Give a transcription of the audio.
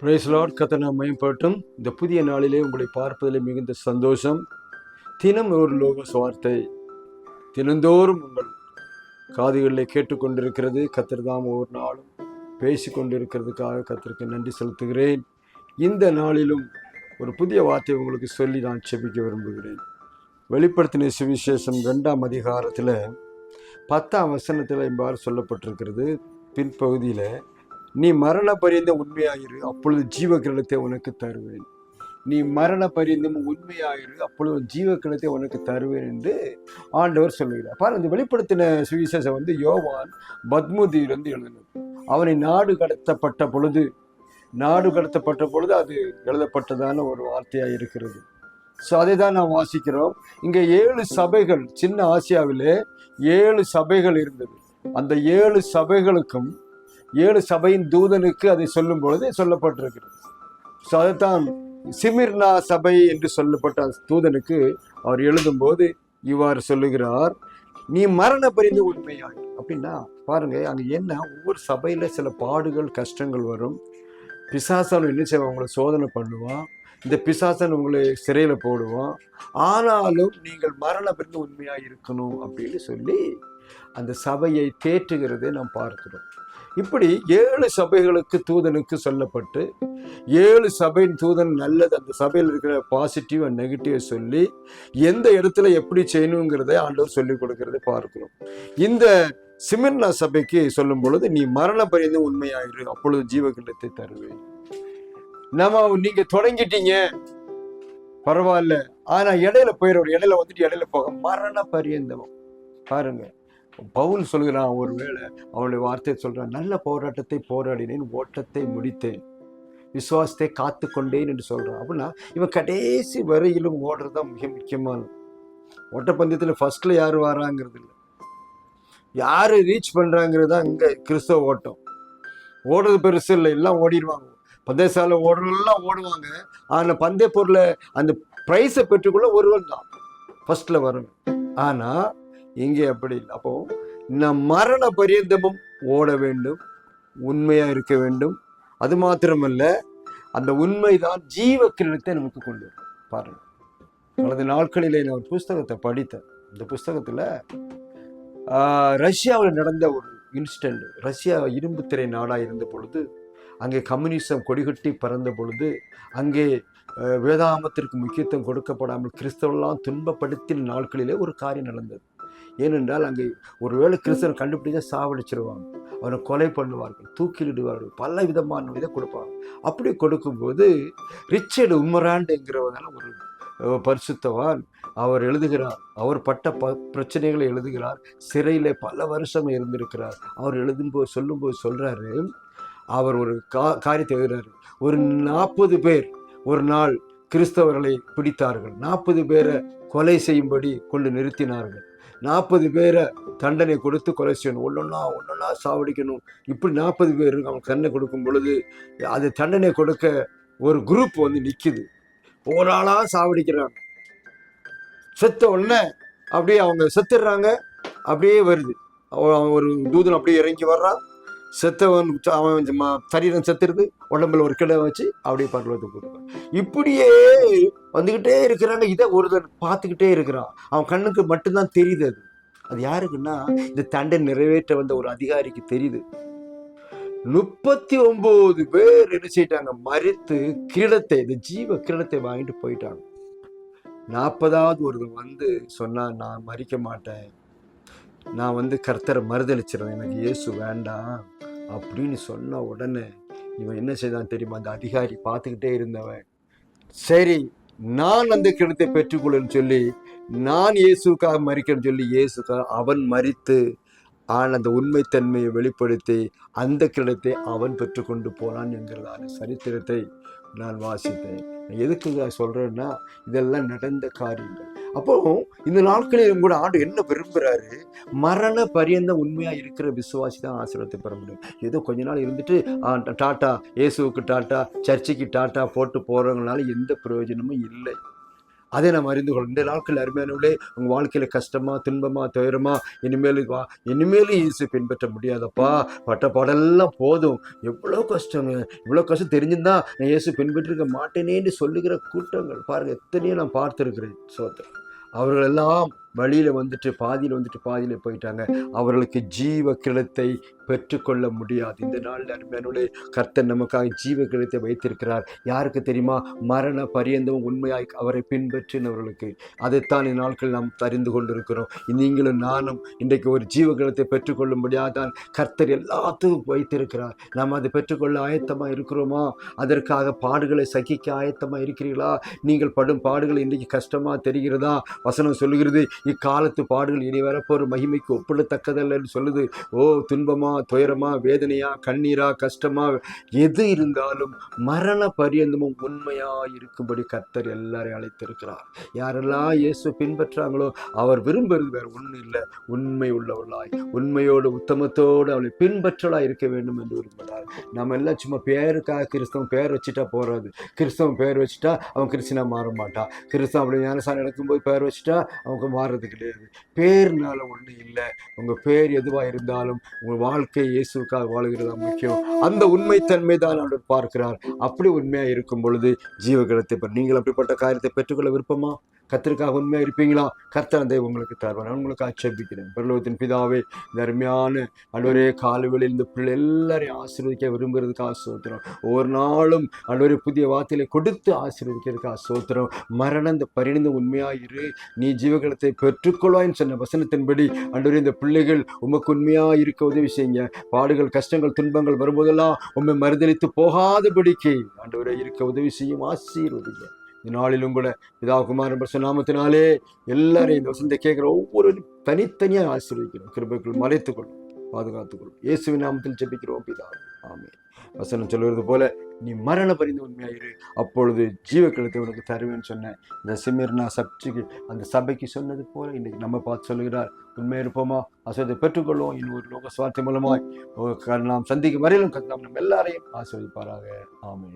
Price Lord கத்தனை மயம்பட்டும் இந்த புதிய நாளிலே உங்களை பார்ப்பதில் மிகுந்த சந்தோஷம். தினம் ஒரு லோக சுவார்த்தை. தினந்தோறும் உங்கள் காதுகளில் கேட்டுக்கொண்டிருக்கிறது. கத்தர் தாம் ஒவ்வொரு நாளும் பேசி கொண்டிருக்கிறதுக்காக கத்திற்கு நன்றி செலுத்துகிறேன். இந்த நாளிலும் ஒரு புதிய வார்த்தை உங்களுக்கு சொல்லி நான் செபிக்க விரும்புகிறேன். வெளிப்படுத்தின சுவிசேஷம் ரெண்டாம் அதிகாரத்தில் பத்தாம் வசனத்தில் இவ்வாறு சொல்லப்பட்டிருக்கிறது. பின்பகுதியில் நீ மரண பரியந்த உண்மையாயிரு அப்பொழுது ஜீவ கிரகத்தை உனக்கு தருவேன். நீ மரண பரியந்தம் உண்மையாயிரு அப்பொழுது ஜீவ கிரகத்தை உனக்கு தருவேன் என்று ஆண்டவர் சொல்லுகிறார். பாரு இந்த வெளிப்படுத்தின சுவிசேஷம் வந்து யோவான் பத்முதியிலிருந்து எழுதினது. அவனை நாடு கடத்தப்பட்ட பொழுது நாடு கடத்தப்பட்ட பொழுது அது எழுதப்பட்டதான ஒரு வார்த்தையாக இருக்கிறது. ஸோ அதை தான் நாம் வாசிக்கிறோம். இங்கே ஏழு சபைகள் சின்ன ஆசியாவிலே ஏழு சபைகள் இருந்தது. அந்த ஏழு சபைகளுக்கும் ஏழு சபையின் தூதனுக்கு அதை சொல்லும் பொழுது சொல்லப்பட்டிருக்கிறது. ஸோ அதைத்தான் சிமிர்னா சபை என்று சொல்லப்பட்ட தூதனுக்கு அவர் எழுதும்போது இவ்வாறு சொல்லுகிறார் நீ மரண பரிந்து உண்மையாய். அப்படின்னா பாருங்க அங்கே என்ன ஒவ்வொரு சபையில் சில பாடுகள் கஷ்டங்கள் வரும். பிசாசன் என்ன செய்வான்? உங்களை சோதனை பண்ணுவான். இந்த பிசாசன் உங்களை சிறையில் போடுவான். ஆனாலும் நீங்கள் மரண பிறந்து உண்மையாக இருக்கணும் அப்படின்னு சொல்லி அந்த சபையை தேற்றுகிறதை நாம் பார்க்கிறோம். இப்படி ஏழு சபைகளுக்கு தூதனுக்கு சொல்லப்பட்டு ஏழு சபையின் தூதன் நல்லது அந்த சபையில் இருக்கிற பாசிட்டிவ் அண்ட் நெகட்டிவ் சொல்லி எந்த இடத்துல எப்படி செய்யணுங்கிறதை ஆண்டவர் சொல்லிக் கொடுக்கறத பார்க்கிறோம். இந்த சிமிர்னா சபைக்கு சொல்லும் பொழுது நீ மரண பயந்து உண்மையாயிரு அப்பொழுது ஜீவகிண்டத்தை தருவேன். நம்ம நீங்க தொடங்கிட்டீங்க. பரவாயில்ல. ஆனா இடையில போயிடுற இடையில வந்துட்டு இடையில போக. மரண பரியந்தவம் பாருங்க. பவுல் சொல்கிறான் ஒருவேளை அவளுடைய வார்த்தையை சொல்றான். நல்ல போராட்டத்தை போராடினேன் ஓட்டத்தை முடித்தேன். விசுவாசத்தை காத்து கொண்டேன் என்று சொல்றான். அப்படின்னா இவன் கடைசி வரையிலும் ஓடுறது தான் மிக முக்கியமானது. ஓட்டப்பந்தயத்தில் ஃபர்ஸ்ட்ல யார் வராங்கிறது இல்லை. யாரு ரீச் பண்றாங்கிறது தான் இங்க கிறிஸ்தவ ஓட்டம். ஓடுறது பெருசு இல்லை எல்லாம் ஓடிடுவாங்க. பந்தயசாலை ஓடுறவங்களாம் ஓடுவாங்க. ஆனால் பந்தய பொருளை அந்த ப்ரைஸை பெற்றுக்கொள்ள ஒருவன் தான். ஃபர்ஸ்ட்ல வரணும். ஆனா இங்கே அப்படி இல்லை. அப்போ நம் மரண பரியந்தமும் ஓட வேண்டும் உண்மையாக இருக்க வேண்டும். அது மாத்திரமல்ல அந்த உண்மைதான் ஜீவ கிரணத்தை நமக்கு கொண்டு வரும். பாருங்க. கடந்த நாட்களிலே நான் ஒரு புஸ்தகத்தை படித்தேன். இந்த புஸ்தகத்தில் ரஷ்யாவில் நடந்த ஒரு இன்சிடென்ட். ரஷ்யா இரும்புத்திரை நாடாக இருந்த பொழுது அங்கே கம்யூனிசம் கொடிகட்டி பறந்த பொழுது அங்கே வேதாமத்திற்கு முக்கியத்துவம் கொடுக்கப்படாமல் கிறிஸ்தவெல்லாம் துன்பப்படுத்தின நாட்களிலே ஒரு காரியம் நடந்தது. ஏனென்றால் அங்கே ஒருவேளை கிறிஸ்தவன் கண்டுபிடிச்சா சாவடிச்சிருவாங்க. அவனை கொலை பண்ணுவார்கள் தூக்கிலிடுவார்கள் பல விதமான இதை கொடுப்பாங்க. அப்படி கொடுக்கும்போது ரிச்சர்டு உம்மராண்டுங்கிறவனால ஒரு பரிசுத்தவான் அவர் எழுதுகிறார். அவர் பட்ட ப பிரச்சனைகளை எழுதுகிறார். சிறையில் பல வருஷம் இருந்திருக்கிறார். அவர் எழுதும்போது சொல்லும்போது சொல்றாரு அவர் ஒரு கா காரியத்தை எழுதுறாரு. ஒரு நாற்பது பேர் ஒரு நாள் கிறிஸ்தவர்களை பிடித்தார்கள். நாற்பது பேரை கொலை செய்யும்படி கொண்டு நிறுத்தினார்கள். நாற்பது பேரை தண்டனை கொடுத்து கொலை செய்யணும். ஒன்றொன்னா ஒன்றொன்னா சாவடிக்கணும். இப்படி நாற்பது பேர் அவங்க தண்டனை கொடுக்கும் பொழுது அது தண்டனை கொடுக்க ஒரு குரூப் வந்து நிற்குது ஒரு ஆளாக சாவடிக்கிறாங்க. செத்த உடனே அப்படியே அவங்க செத்துடுறாங்க. அப்படியே வருது. ஒரு தூதன் அப்படியே இறங்கி வர்றான். செத்தவன் அவன் சரீரம் செத்துருது உடம்புல ஒரு கிட வச்சு அப்படியே பரலோகத்துக்கு கொடுப்பான் இப்படியே வந்துக்கிட்டே இருக்கிறாங்க. இதை ஒருத்தர் பார்த்துக்கிட்டே இருக்கிறான். அவன் கண்ணுக்கு மட்டும்தான் தெரியுது அது. அது யாருக்குன்னா இந்த தண்டை நிறைவேற்ற வந்த ஒரு அதிகாரிக்கு தெரியுது. முப்பத்தி ஒன்பது பேர் என்ன செய்யிட்டாங்க? மறித்து கிரீடத்தை இந்த ஜீவ கிரீடத்தை வாங்கிட்டு போயிட்டாங்க. நாற்பதாவது ஒருவர் வந்து சொன்னா நான் மறிக்க மாட்டேன். நான் வந்து கர்த்தரை மறுதளிச்சிருவேன் எனக்கு இயேசு வேண்டாம் அப்படின்னு சொன்ன உடனே இவன் என்ன செய்தான் தெரியுமா? அந்த அதிகாரி பார்த்துக்கிட்டே இருந்தவன். சரி நான் அந்த கிணத்தை பெற்றுக்கொள்ளுன்னு சொல்லி நான் இயேசுக்காக மறிக்கிறேன்னு சொல்லி இயேசுக்காக அவன் மறித்து ஆன் அந்த உண்மைத்தன்மையை வெளிப்படுத்தி அந்த கிணத்தை அவன் பெற்றுக்கொண்டு போனான் என்கிறதான சரித்திரத்தை நான் வாசித்தேன். எதுக்கு சொல்கிறேன்னா இதெல்லாம் நடந்த காரியங்கள். அப்போ இந்த நாட்களிலும் கூட ஆண்டு என்ன விரும்புகிறாரு மரண பரியந்த உண்மையாக இருக்கிற விசுவாசி தான் ஆசீர்வாதத்தை பெற முடியும். ஏதோ கொஞ்ச நாள் இருந்துட்டு டாட்டா இயேசுவுக்கு டாட்டா சர்ச்சுக்கு டாட்டா போட்டு போகிறவங்களால எந்த பிரயோஜனமும் இல்லை. அதை நாம் அறிந்து கொள்ளும் இந்த நாட்கள் அருமையானவர்களே உங்கள் வாழ்க்கையில் கஷ்டமா துன்பமா துயரமா இனிமேல் வா இனிமேலும் இயேசு பின்பற்ற முடியாதப்பா. பட்ட பாடெல்லாம் போதும். எவ்வளோ கஷ்டங்க இவ்வளோ கஷ்டம் தெரிஞ்சிருந்தா நான் இயேசு பின்பற்றிருக்க மாட்டேனேன்னு சொல்லுகிற கூட்டங்கள் பாருங்கள் எத்தனையோ நான் பார்த்துருக்கிறேன் சோத்திரம் அவர்களெல்லாம் வழியில் வந்துட்டு பாதியில் வந்துட்டு பாதியில் போயிட்டாங்க. அவர்களுக்கு ஜீவ கிளத்தை பெற்றுக்கொள்ள முடியாது. இந்த நாளில் அருமையானுடைய கர்த்தர் நமக்காக ஜீவ கிளத்தை வைத்திருக்கிறார். யாருக்கு தெரியுமா? மரண பரியந்தம் உண்மையாய் அவரை பின்பற்றினவர்களுக்கு. அதைத்தான் நாட்கள் நாம் தெரிந்து கொண்டிருக்கிறோம். நீங்களும் நானும் இன்றைக்கு ஒரு ஜீவ பெற்றுக்கொள்ளும்படியாக தான் கர்த்தர் எல்லாத்துக்கும் வைத்திருக்கிறார். நாம் அதை பெற்றுக்கொள்ள ஆயத்தமாக இருக்கிறோமா? அதற்காக பாடுகளை சகிக்க ஆயத்தமாக இருக்கிறீர்களா? நீங்கள் படும் பாடுகள் இன்றைக்கு கஷ்டமாக தெரிகிறதா? வசனம் சொல்லுகிறது இக்காலத்து பாடுகள் இனி வரப்போற மகிமைக்கு ஒப்பிடத்தக்கதல்லன்னு சொல்லுது. ஓ துன்பமா துயரமா வேதனையா கண்ணீரா கஷ்டமா எது இருந்தாலும் மரண பரியந்தமும் உண்மையா இருக்கும்படி கர்த்தர் எல்லாரையும் அழைத்திருக்கிறார். யாரெல்லாம் இயேசு பின்பற்றாங்களோ அவர் விரும்புறது வேறு ஒன்றும் இல்லை. உண்மை உள்ளவர்களாய் உண்மையோடு உத்தமத்தோடு அவளை பின்பற்றலாக இருக்க வேண்டும் என்று விரும்புகிறார். நம்ம எல்லாம் சும்மா பேருக்காக கிறிஸ்தவன் பேர் வச்சுட்டா போறாது. கிறிஸ்தவன் பேர் வச்சுட்டா அவன் கிறிஸ்தனாக மாற மாட்டான். கிறிஸ்தவன் அப்படி ஞானசாரம் எடுக்கும்போது பேர் வச்சுட்டா அவங்க மாறுறது கிடையாது. பேர்னால ஒன்றும் இல்லை. உங்கள் பேர் எதுவாக இருந்தாலும் உங்கள் வாழ்க்கை இயேசுக்காக வாழ்கிறதா முக்கியம். அந்த உண்மைத்தன்மை தான் அவர் பார்க்கிறார். அப்படி உண்மையாக இருக்கும் பொழுது ஜீவகிரத்தை பெற நீங்கள் அப்படிப்பட்ட காரியத்தை பெற்றுக்கொள்ள விருப்பமா? கத்திற்காக உண்மையாக இருப்பீங்களா? கர்த்தர் அந்த உங்களுக்கு தருவார். நான் உங்களுக்கு ஆட்சேபிக்கிறேன். பரலோகத்தின் பிதாவே இந்த அருமையான அலுவரே காலுகளில் இந்த பிள்ளை எல்லாரையும் ஆசீர்வதிக்க விரும்புறதுக்காக சோத்திரம். ஒவ்வொரு நாளும் அன்வரே புதிய வார்த்தைகளை கொடுத்து ஆசீர்வதிக்கிறதுக்காக சோத்திரம். மரணம் இந்த உண்மையாக உண்மையாயிரு நீ ஜீவகலத்தை பெற்றுக்கொள்வாயின்னு சொன்ன வசனத்தின்படி அன்றுவரே இந்த பிள்ளைகள் உமக்கு உண்மையாக இருக்க உதவி செய்யுங்க. பாடுகள் கஷ்டங்கள் துன்பங்கள் வரும்போதெல்லாம் உண்மை மறுதளித்து போகாதபடிக்கு ஆண்டவரே இருக்க உதவி செய்யும். ஆசீர்வதிங்க. இந்த நாளிலும் கூட பிதா குமாரன் பிரச நாமத்தினாலே எல்லாரையும் இந்த வசந்த கேட்குற ஒவ்வொரு தனித்தனியாக ஆசீர்வதிக்கிறோம் கிருபைக்குள் மறைத்துக்கொள்ளும் பாதுகாத்துக்கொள்ளும் இயேசுவின் நாமத்தில் ஜெபிக்கிறோம் பிதா. ஆமே வசனம் சொல்கிறது போல நீ மரண பரிந்து உண்மையாயிரு. அப்பொழுது ஜீவக்கழுத்தை உனக்கு தருவேன்னு சொன்னேன் இந்த சிமிர்னா சப்ஜிக்கு அந்த சபைக்கு சொன்னது போல இன்னைக்கு நம்ம பார்த்து சொல்லுகிறார். உண்மை இருப்போமா? அசத்தை பெற்றுக்கொள்வோம். இன்னும் ஒரு லோக சுவார்த்தை மூலமாய் நாம் சந்திக்கும் வரையிலும் கத்தாம் நம்ம எல்லாரையும் ஆசிர்வதிப்பாராக. ஆமே